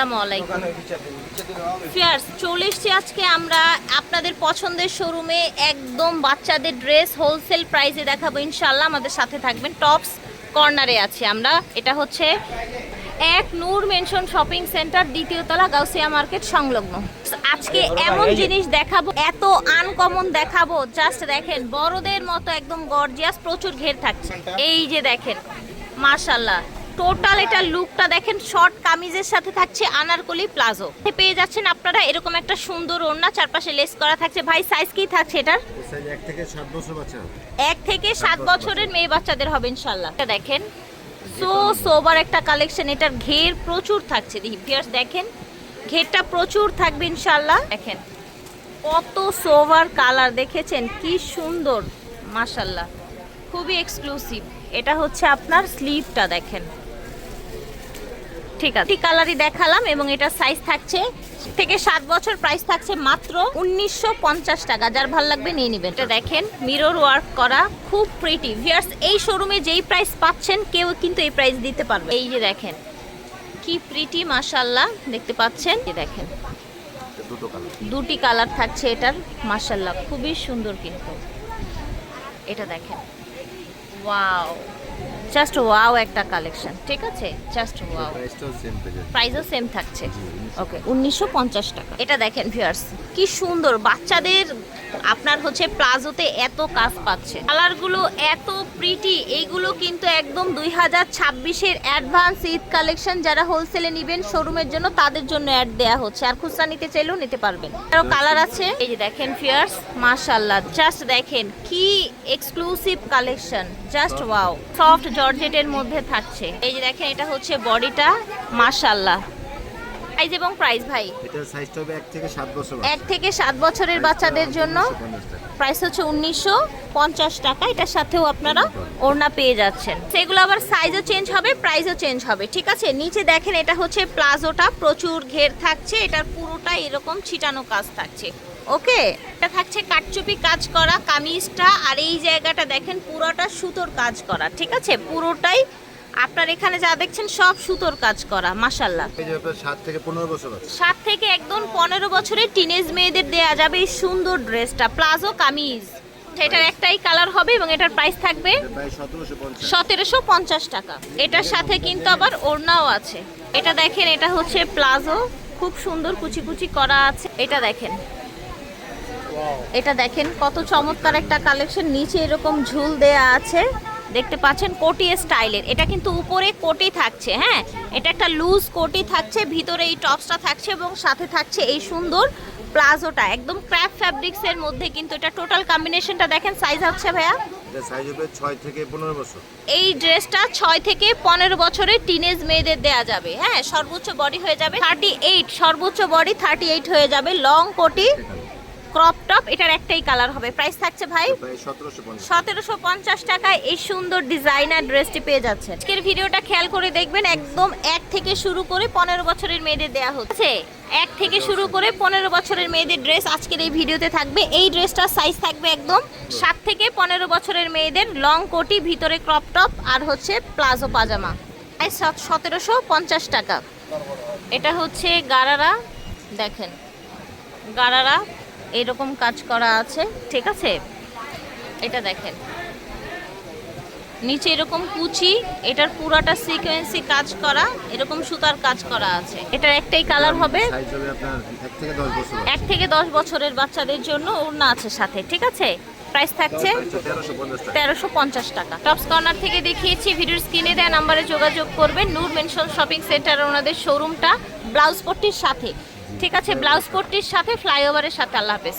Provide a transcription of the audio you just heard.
আসসালামু আলাইকুম। ফিয়ার্স চলে এসছি আজকে আমরা আপনাদের পছন্দের শোরুমে একদম বাচ্চাদের ড্রেস হোলসেল প্রাইসে দেখাবো। ইনশাল্লাহ আমাদের সাথে থাকবেন। টপস কর্নারে আছি আমরা। এটা হচ্ছে এক নূর মেনশন শপিং সেন্টার দ্বিতীয় তলা গাউসিয়া মার্কেট সংলগ্ন। আজকে এমন জিনিস দেখাবো এত আনকমন দেখাবো। জাস্ট দেখেন বড়দের মতো একদম গর্জিয়াস প্রচুর ঘের থাকছে। এই যে দেখেন মাশাল্লাহ টোটাল এটা লুকটা দেখেন শর্ট কামিজের সাথে থাকছে আনারকলি প্লাজো। পেয়ে যাচ্ছেন আপনারা এরকম একটা সুন্দর ওড়না চারপাশে লেস করা থাকছে। ভাই সাইজ কি থাকছে এটার? এক থেকে সাত বছর বাচ্চা এক থেকে সাত বছরের মেয়ে বাচ্চাদের হবে ইনশাল্লাহ এটা দেখেন সো সোবার একটা কালেকশন এটার ঘের প্রচুর থাকছে। ভিউয়ার্স দেখেন ঘেরটা প্রচুর থাকবে ইনশাল্লাহ দেখেন কত সোভার কালার দেখেছেন? কি সুন্দর মাশাল্লাহ খুবই এক্সক্লুসিভ এটা হচ্ছে আপনার স্লিভটা দেখেন। ঠিক আছে। কালারই দেখালাম এবং এটা সাইজ থাকছে, থেকে সাত বছর প্রাইস থাকছে মাত্র উনিশশো পঞ্চাশ টাকা। যার ভালো লাগবে নিয়ে নেবেন। এটা দেখেন মিরর ওয়ার্ক করা, খুব প্রিটি ভিয়ার্স এই শোরুমে যেই প্রাইস পাচ্ছেন, কেউ কিন্তু এই প্রাইস দিতে পারবে এই যে দেখেন, কি প্রিটি মাশাল্লাহ দেখতে পাচ্ছেন? এই দেখেন, দুটি কালার থাকছে এটার মাশাল্লাহ খুবই সুন্দর কিন্তু। এটা দেখেন ওয়াও জাস্ট ওয়াও একটা কালেকশন ঠিক আছে? জাস্ট ওয়াও প্রাইসও সেম থাকছে। ওকে উনিশশো পঞ্চাশ টাকা। এটা দেখেন ভিউয়ার্স কি সুন্দর। বাচ্চাদের আপনার হচ্ছে প্লাজোতে এত কাজ পাচ্ছে। কালারগুলো এত প্রিটি এইগুলো কিন্তু একদম দুই হাজার ছাব্বিশের অ্যাডভান্স ঈদ কালেকশন যারা হোলসেলে নেবেন শোরুমের জন্য তাদের জন্য অ্যাড দেয়া হচ্ছে। আর খুচরা নিতে চাইলেও নিতে পারবেন। আরও কালার আছে। এই যে দেখেন ফিয়ার্স মাশাল্লাহ জাস্ট দেখেন কি exclusive collection just wow soft জর্জেটের মধ্যে থাকছে। এই যে দেখেন এটা হচ্ছে বডিটা মাশাল্লাহ প্রাইস এবং প্রাইস ভাই? এটার সাইজটা হবে এক থেকে সাত বছর এক থেকে সাত বছরের বাচ্চাদের জন্য প্রাইস হচ্ছে উনিশশো পঞ্চাশ টাকা। এটার সাথেও আপনারা ওড়না পেয়ে যাচ্ছেন। সেগুলো আবার সাইজও চেঞ্জ হবে প্রাইসও চেঞ্জ হবে ঠিক আছে? নিচে দেখেন এটা হচ্ছে প্লাজোটা। প্রচুর ঘের থাকছে। এটার পুরোটা এরকম ছিটানো কাজ থাকছে। ওকে? এটা থাকছে কাটচুপি কাজ করা কামিজটা। আর এই জায়গাটা দেখেন পুরোটা সুতোর কাজ করা ঠিক আছে? পুরোটাই আপনার এখানে যা দেখছেন সব সুতোর কাজ করা আপনার সাত থেকে পনেরো বছর সাত থেকে একদম পনেরো বছরের টিনেজ মেয়েদের দেয়া যাবে এই সুন্দর ড্রেসটা প্লাজো কামিজ। এটার একটাই কালার হবে এবং এটার প্রাইস থাকবে সতেরোশো পঞ্চাশ। টাকা। এটার সাথে কিন্তু আবার ওড়নাও আছে। এটা দেখেন এটা হচ্ছে প্লাজো। খুব সুন্দর কুচি কুচি করা আছে। এটা দেখেন। এটা দেখেন কত চমৎকার একটা কালেকশন নিচে এরকম ঝুল দেয়া আছে। দেখতে পাচ্ছেন কোটি স্টাইলের। এটা কিন্তু উপরে কোটি থাকছে হ্যাঁ? এটা একটা লুজ কোটি থাকছে ভিতরে এই টপসটা থাকছে এবং সাথে থাকছে এই সুন্দর প্লাজোটা। একদম ক্র্যাপ ফ্যাব্রিক্স এর মধ্যে কিন্তু এটা টোটাল কম্বিনেশনটা দেখেন সাইজ হচ্ছে ভাইয়া? এই ড্রেসটা ছয় থেকে পনেরো বছরের টিনেজ মেয়েদের দেয়া যাবে হ্যাঁ? সর্বোচ্চ বডি হয়ে যাবে থার্টি এইট সর্বোচ্চ বডি থার্টি এইট হয়ে যাবে লং কোটি। ক্রপ টপ এটার একটাই কালার হবে। প্রাইস থাকছে ভাই সতেরোশো পঞ্চাশ। টাকায় এই সুন্দর ডিজাইনার ড্রেসটি পেয়ে যাচ্ছেন। আজকের ভিডিওটা খেয়াল করে দেখবেন একদম এক থেকে শুরু করে পনেরো বছরের মেয়েদের দেয়া হচ্ছে। এক থেকে শুরু করে পনেরো বছরের মেয়েদের ড্রেস আজকের এই ভিডিওতে থাকবে। এই ড্রেসটার সাইজ থাকবে একদম সাত থেকে পনেরো বছরের মেয়েদের লং কোটি ভিতরে ক্রপ টপ আর হচ্ছে প্লাজো পাজামা। সতেরোশো পঞ্চাশ টাকা। এটা হচ্ছে গারারা দেখেন গারারা এরকম কাজ করা আছে। ঠিক আছে? এটা দেখেন। নিচে এরকম কুচি এটার পুরাটা সিকোয়েন্সি কাজ করা এরকম সুতার কাজ করা আছে। এটার একটাই কালার হবে এক থেকে দশ বছরের। বাচ্চাদের জন্য ওড়না আছে সাথে ঠিক আছে? প্রাইস থাকছে তেরোশো পঞ্চাশ টাকা। টপস কর্নার থেকে দেখিয়েছি ভিডিওর স্ক্রিনে দেওয়া নাম্বারে যোগাযোগ করবেন। নূর মেনশন শপিং সেন্টার ওনাদের শোরুমটা ব্লাউজ পট্টির সাথে। ঠিক আছে ব্লাউজ কোটটির সাথে ফ্লাইওভারের সাথে আল্লাহ হাফেজ।